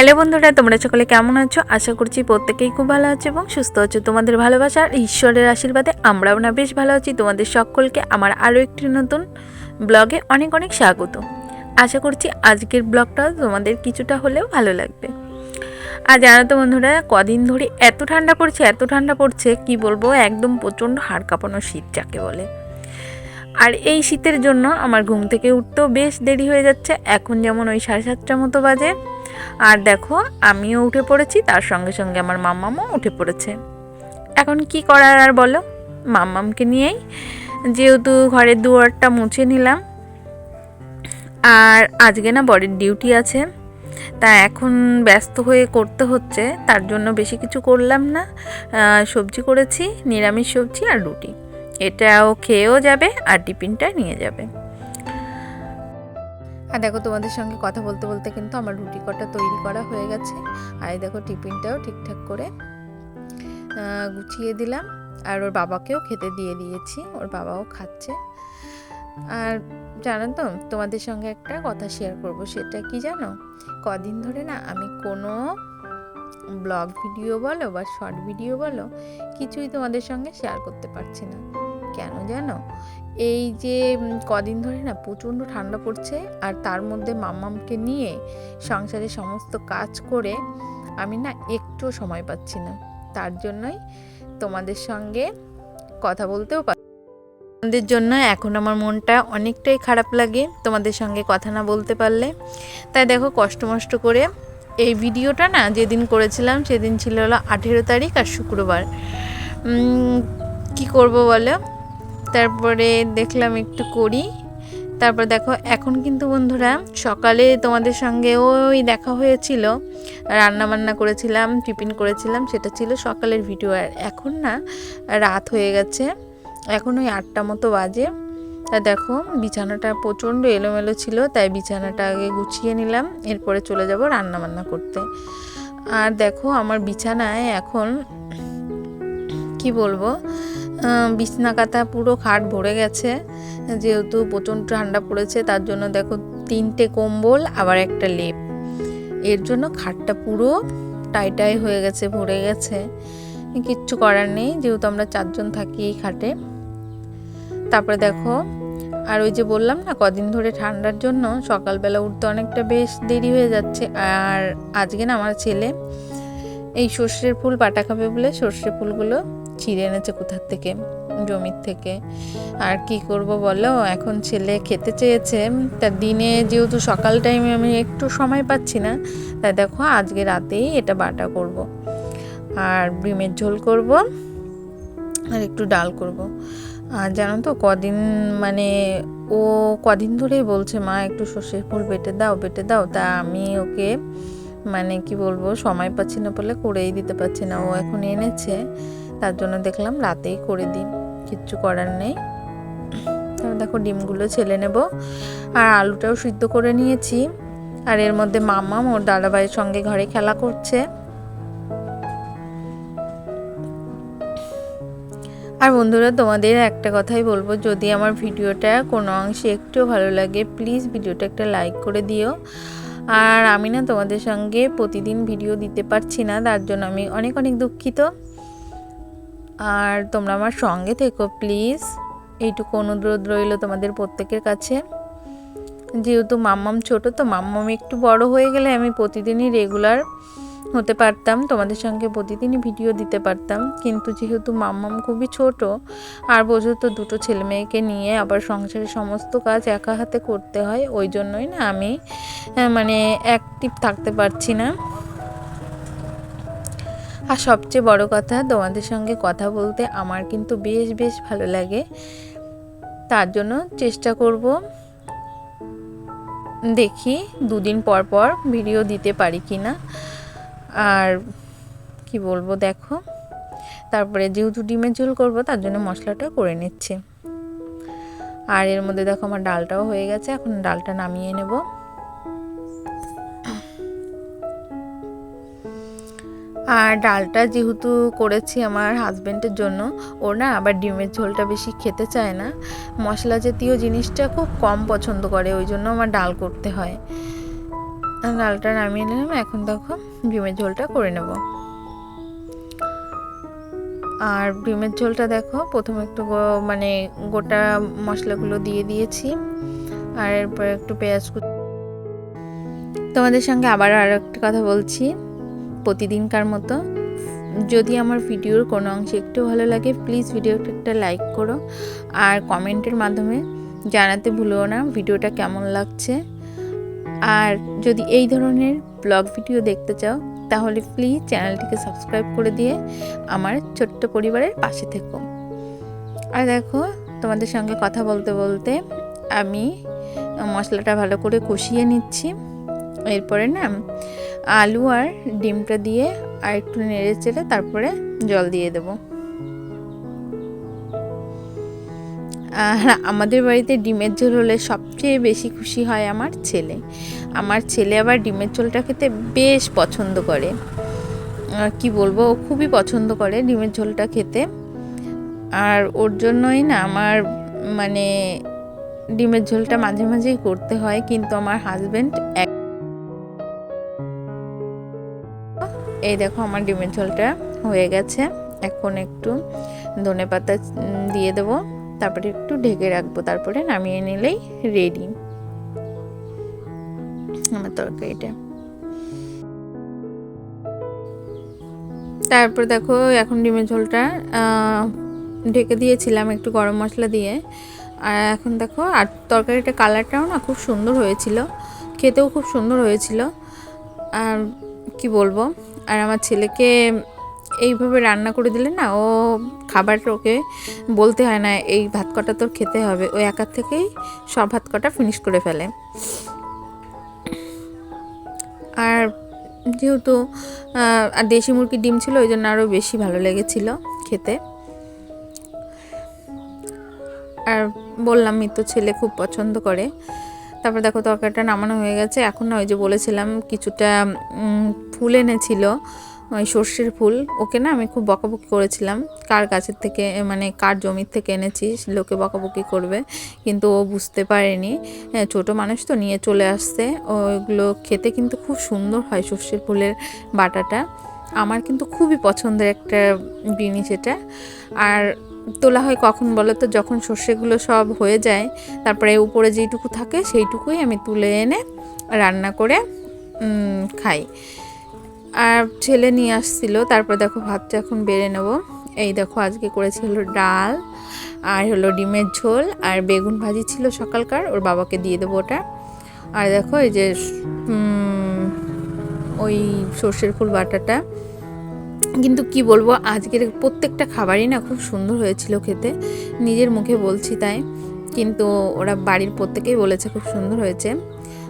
Hello বন্ধুরা, তোমরা সকলে কেমন আছো? আশা করছি প্রত্যেকেই খুব ভালো আছো এবং সুস্থ আছো। তোমাদের ভালোবাসা আর ঈশ্বরের আশীর্বাদে আমরাও না বেশ ভালো আছি। তোমাদের সকলকে আমার আরও একটি নতুন ব্লগে অনেক অনেক স্বাগত। আশা করছি আজকের ব্লগটা তোমাদের কিছুটা হলেও ভালো লাগবে। আর জানো তো বন্ধুরা, কদিন ধরে এত ঠান্ডা পড়ছে, এত ঠান্ডা পড়ছে, কি বলব, একদম প্রচণ্ড হাড় কাঁপানো শীত যাকে বলে। আর এই শীতের জন্য আমার ঘুম থেকে উঠতেও বেশ দেরি হয়ে যাচ্ছে। এখন যেমন ওই সাড়ে সাতটার মতো বাজে আর দেখো, আমিও উঠে পড়েছি, তার সঙ্গে সঙ্গে আমার মাম্মামও উঠে পড়েছে। এখন কি করার আর বলো? মাম্মামকে নিয়েই যেহেতু ঘরের দুয়ারটা মুছে নিলাম। আর আজকে না বডির ডিউটি আছে, তা এখন ব্যস্ত হয়ে করতে হচ্ছে, তার জন্য বেশি কিছু করলাম না। সবজি করেছি, নিরামিষ সবজি আর রুটি। এটাও খেয়েও যাবে আর টিফিনটা নিয়ে যাবে। আর দেখো তোমাদের সঙ্গে কথা বলতে বলতে কিন্তু আমার রুটি কটা তৈরি করা হয়ে গেছে। আর দেখো টিফিনটাও ঠিকঠাক করে গুছিয়ে দিলাম। আর ওর বাবাকেও খেতে দিয়ে দিয়েছি, ওর বাবাও খাচ্ছে। আর জানো তো, তোমাদের সঙ্গে একটা কথা শেয়ার করব, সেটা কি জানো? কদিন ধরে না আমি কোনো ব্লগ ভিডিও বলো বা শর্ট ভিডিও বলো, কিছুই তোমাদের সঙ্গে শেয়ার করতে পারছি না। কেন জানো? এই যে কদিন ধরে না প্রচণ্ড ঠান্ডা পড়ছে আর তার মধ্যে মাম্মামকে নিয়ে সংসারে সমস্ত কাজ করে আমি না একটু সময় পাচ্ছি না। তার জন্যই তোমাদের সঙ্গে কথা বলতেও পার তোমাদের জন্য এখন আমার মনটা অনেকটাই খারাপ লাগে তোমাদের সঙ্গে কথা না বলতে পারলে। তাই দেখো কষ্ট মষ্ট করে এই ভিডিওটা না যেদিন করেছিলাম সেদিন ছিল হলো আঠেরো তারিখ আর শুক্রবার। কি করব বলো? তারপরে দেখলাম একটু করি। তারপর দেখো, এখন কিন্তু বন্ধুরা সকালে তোমাদের সঙ্গে ওই দেখা হয়েছিল। রান্না বান্না করেছিলাম, টিফিন করেছিলাম, সেটা ছিল সকালের ভিডিও। আর এখন না, রাত হয়ে গেছে। এখন ওই আটটা মতো বাজে। তা দেখো, বিছানাটা প্রচণ্ড এলোমেলো ছিল, তাই বিছানাটা আগে গুছিয়ে নিলাম, এরপরে চলে যাব রান্না বান্না করতে। আর দেখো, আমার বিছানায় এখন, কি বলব বিছনা কাতা পুরো খাট ভরে গেছে। যেহেতু প্রচণ্ড ঠান্ডা পড়েছে, তার জন্য দেখো তিনটে কম্বল, আবার একটা লেপ। এর জন্য খাটটা পুরো টাইটাই হয়ে গেছে, ভরে গেছে। কিচ্ছু করার নেই, যেহেতু আমরা চারজন থাকি এই খাটে। তারপরে দেখো, আর ওই যে বললাম না, কদিন ধরে ঠান্ডার জন্য সকালবেলা উঠতে অনেকটা বেশ দেরি হয়ে যাচ্ছে। আর আজকে না আমার ছেলে এই সর্ষের ফুল পাটা খাবে বলে সর্ষে ফুলগুলো ছিঁড়ে এনেছে কোথার থেকে? জমির থেকে। আর কি করব বলো? এখন ছেলে খেতে চেয়েছে। তা দিনে যেহেতু সকাল টাইমে আমি একটু সময় পাচ্ছি না, তাই দেখো আজকে রাতেই এটা বাটা করব। আর ডিমের ঝোল করব আর একটু ডাল করব। আর জানো তো কদিন মানে ও কদিন ধরেই বলছে, মা, একটু সর্ষের ফুল বেটে দাও বেটে দাও। তা আমি ওকে মানে কি বলব, সময় পাচ্ছি না বলে করেই দিতে পারছি না। ও এখন এনেছে। তার জন্য দেখলাম রাতেই করে দিই, কিচ্ছু করার নেই। তারপর দেখো ডিমগুলো ছেলে নেব, আর আলুটাও সিদ্ধ করে নিয়েছি। আর এর মধ্যে মামা ওর দাদাভাইয়ের সঙ্গে ঘরে খেলা করছে। আর বন্ধুরা, তোমাদের একটা কথাই বলব, যদি আমার ভিডিওটা কোনো অংশে একটু ভালো লাগে, প্লিজ ভিডিওটা একটা লাইক করে দিও। আর আমি না তোমাদের সঙ্গে প্রতিদিন ভিডিও দিতে পারছি না, তার জন্য আমি অনেক অনেক দুঃখিত। আর তোমরা আমার সঙ্গে থেকো, প্লিজ। এইটুকু অনুরোধ রইল তোমাদের প্রত্যেকের কাছে। যেহেতু মাম্মাম ছোট, তো মাম্মাম একটু বড় হয়ে গেলে আমি প্রতিদিনই রেগুলার হতে পারতাম, তোমাদের সঙ্গে প্রতিদিনই ভিডিও দিতে পারতাম। কিন্তু যেহেতু মাম্মাম খুবই ছোট, আর বোঝো তো দুটো ছেলে মেয়েকে নিয়ে আবার সংসারের সমস্ত কাজ একা হাতে করতে হয়, ওই জন্যই না আমি মানে অ্যাক্টিভ থাকতে পারছি না। আর সবচেয়ে বড় কথা, তোমাদের সঙ্গে কথা বলতে আমার কিন্তু বেশ বেশ ভালো লাগে। তার জন্য চেষ্টা করব। দেখি দুদিন পর পর ভিডিও দিতে পারি কি না আর কি বলব, দেখো। তারপরে যেহেতু ডিমের ঝোল করব, তার জন্য মশলাটা করে নিচ্ছি। আর এর মধ্যে দেখো আমার ডালটাও হয়ে গেছে, এখন ডালটা নামিয়ে নেব। আর ডালটা যেহেতু করেছি আমার হাজব্যান্ডের জন্য ও না আবার ডিমের ঝোলটা বেশি খেতে চায় না। মশলা জাতীয় জিনিসটা খুব কম পছন্দ করে, ওই জন্য আমার ডাল করতে হয়। ডালটা নামিয়ে নিলাম, এখন দেখো ডিমের ঝোলটা করে নেব। আর ডিমের ঝোলটা দেখো, প্রথমে একটু মানে গোটা মশলাগুলো দিয়ে দিয়েছি। আর এরপর একটু পেঁয়াজ তোমাদের সঙ্গে আবার আর একটা কথা বলছি। প্রতিদিনকার মতো। যদি আমার ভিডিওর কোনো অংশ একটু ভালো লাগে প্লিজ ভিডিওটা একটা লাইক করো। আর কমেন্টের মাধ্যমে জানাতে ভুলো না ভিডিওটা কেমন লাগছে। আর যদি এই ধরনের ব্লগ ভিডিও দেখতে চাও, তাহলে প্লিজ চ্যানেলটিকে সাবস্ক্রাইব করে দিয়ে আমার ছোট্ট পরিবারের পাশে থেকো। আর দেখো, তোমাদের সঙ্গে কথা বলতে বলতে আমি মশলাটা ভালো করে কষিয়ে নিচ্ছি। এরপরে না আলু আর ডিমটা দিয়ে আর একটু নেড়ে চেড়ে তারপরে জল দিয়ে দেব। আর আমাদের বাড়িতে ডিমের ঝোল হলে সবচেয়ে বেশি খুশি হয় আমার ছেলে। আমার ছেলে আবার ডিমের ঝোলটা খেতে বেশ পছন্দ করে। কি বলব, ও খুবই পছন্দ করে ডিমের ঝোলটা খেতে। আর ওর জন্যই না আমার মানে ডিমের ঝোলটা মাঝে মাঝেই করতে হয়, কিন্তু আমার হাজব্যান্ড এক এই দেখো আমার ডিমের ঝোলটা হয়ে গেছে। এখন একটু ধনে পাতা দিয়ে দেবো। তারপরে একটু ঢেকে রাখব, তারপরে নামিয়ে নিলেই রেডি আমার তরকারিটা। তারপর দেখো, এখন ডিমের ঝোলটা ঢেকে দিয়েছিলাম একটু গরম মশলা দিয়ে। আর এখন দেখো, আর তরকারিটা কালারটাও না খুব সুন্দর হয়েছিল। খেতেও খুব সুন্দর হয়েছিল। আর কি বলব? আর আমার ছেলেকে এইভাবে রান্না করে দিলে না, ও খাবারটা ওকে বলতে হয় না, এই ভাত কটা তোর খেতে হবে। ও একার থেকেই সব ভাত কটা ফিনিশ করে ফেলে। আর যেহেতু আর দেশি মুরগির ডিম ছিল, ওই জন্য আরও বেশি ভালো লেগেছিল খেতে। আর বললামই তো ছেলে খুব পছন্দ করে। তারপর দেখো তরকারিটা নামানো হয়ে গেছে। এখন না ওই যে বলেছিলাম কিছুটা ফুল এনেছিল, ওই সর্ষের ফুল। ওকে না আমি খুব বকাবকি করেছিলাম। কার গাছের থেকে মানে কার জমির থেকে এনেছিস লোকে বকাবকি করবে। কিন্তু ও বুঝতে পারেনি। ছোট মানুষ তো নিয়ে চলে আসছে। ওইগুলো খেতে কিন্তু খুব সুন্দর হয় সর্ষের ফুলের বাটাটা। আমার কিন্তু খুবই পছন্দের একটা জিনিস এটা। আর তোলা হয় কখন বলো তো? যখন সর্ষেগুলো সব হয়ে যায়, তারপরে উপরে যেইটুকু থাকে সেইটুকুই আমি তুলে এনে রান্না করে খাই। আর ছেলে নিয়ে আসছিল, তারপর দেখো ভাতটা এখন বেড়ে নেব। এই দেখো আজকে করেছিল ডাল, আর হলো ডিমের ঝোল, আর বেগুন ভাজি ছিল সকালকার, ওর বাবাকে দিয়ে দেবো ওটা। আর দেখো এই যে ওই সর্ষের ফুল বাটাটা। কিন্তু কি বলব, আজকের প্রত্যেকটা খাবারই না খুব সুন্দর হয়েছিল খেতে। নিজের মুখে বলছি তাই। কিন্তু ওরা বাড়ির প্রত্যেকেই বলেছে খুব সুন্দর হয়েছে।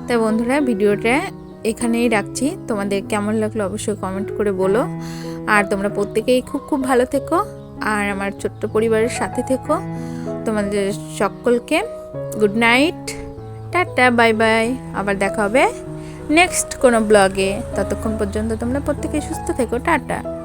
তাই বন্ধুরা, ভিডিওটা এখানেই রাখছি। তোমাদের কেমন লাগল অবশ্যই কমেন্ট করে বলো। আর তোমরা প্রত্যেকেই খুব খুব ভালো থেকো। আর আমার ছোট্ট পরিবারের সাথে থেকো। তোমাদের সকলকে good night tata bye bye আবার দেখা হবে নেক্সট কোনো ব্লগে ততক্ষণ পর্যন্ত তোমরা প্রত্যেকেই সুস্থ থেকো। টাটা।